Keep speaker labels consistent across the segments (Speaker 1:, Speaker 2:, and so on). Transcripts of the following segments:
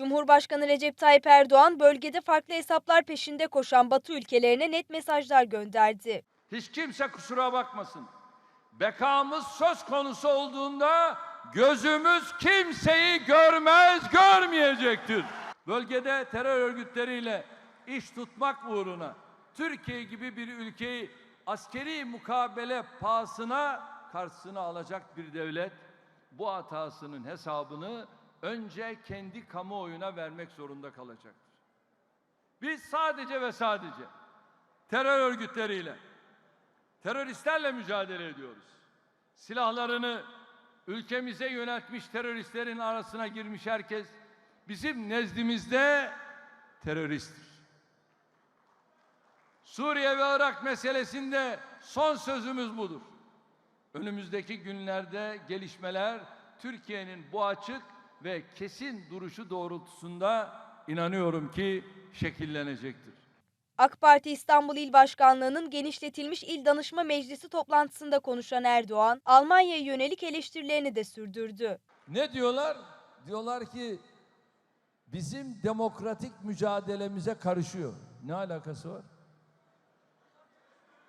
Speaker 1: Cumhurbaşkanı Recep Tayyip Erdoğan bölgede farklı hesaplar peşinde koşan Batı ülkelerine net mesajlar gönderdi.
Speaker 2: Hiç kimse kusura bakmasın. Bekamız söz konusu olduğunda gözümüz kimseyi görmez, görmeyecektir. Bölgede terör örgütleriyle iş tutmak uğruna Türkiye gibi bir ülkeyi askeri mukabele pahasına karşısına alacak bir devlet bu hatasının hesabını önce kendi kamuoyuna vermek zorunda kalacaktır. Biz sadece ve sadece terör örgütleriyle teröristlerle mücadele ediyoruz. Silahlarını ülkemize yöneltmiş teröristlerin arasına girmiş herkes bizim nezdimizde teröristtir. Suriye ve Irak meselesinde son sözümüz budur. Önümüzdeki günlerde gelişmeler Türkiye'nin bu açık ve kesin duruşu doğrultusunda inanıyorum ki şekillenecektir.
Speaker 1: AK Parti İstanbul İl Başkanlığı'nın genişletilmiş İl Danışma Meclisi toplantısında konuşan Erdoğan, Almanya'ya yönelik eleştirilerini de sürdürdü.
Speaker 3: Ne diyorlar? Diyorlar ki bizim demokratik mücadelemize karışıyor. Ne alakası var?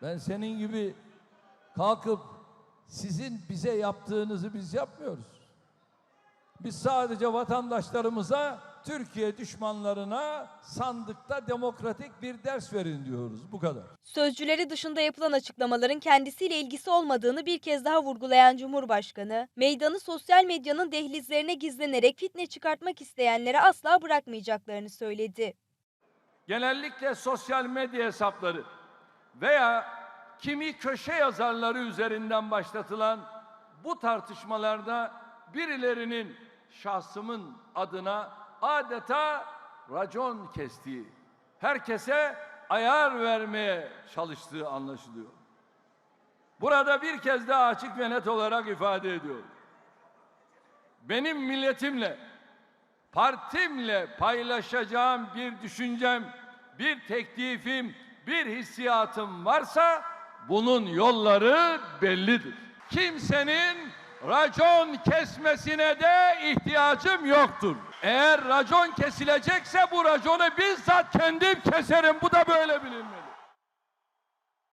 Speaker 3: Ben senin gibi kalkıp sizin bize yaptığınızı biz yapmıyoruz. Biz sadece vatandaşlarımıza, Türkiye düşmanlarına sandıkta demokratik bir ders verin diyoruz. Bu kadar.
Speaker 1: Sözcüleri dışında yapılan açıklamaların kendisiyle ilgisi olmadığını bir kez daha vurgulayan Cumhurbaşkanı, meydanı sosyal medyanın dehlizlerine gizlenerek fitne çıkartmak isteyenlere asla bırakmayacaklarını söyledi.
Speaker 2: genellikle sosyal medya hesapları veya kimi köşe yazarları üzerinden başlatılan bu tartışmalarda birilerinin şahsımın adına adeta racon kestiği, herkese ayar vermeye çalıştığı anlaşılıyor. Burada bir kez daha açık ve net olarak ifade ediyorum. Benim milletimle partimle paylaşacağım bir düşüncem, bir teklifim, bir hissiyatım varsa bunun yolları bellidir. Kimsenin racon kesmesine de ihtiyacım yoktur. Eğer racon kesilecekse bu raconu bizzat kendim keserim. Bu da böyle bilinmeli.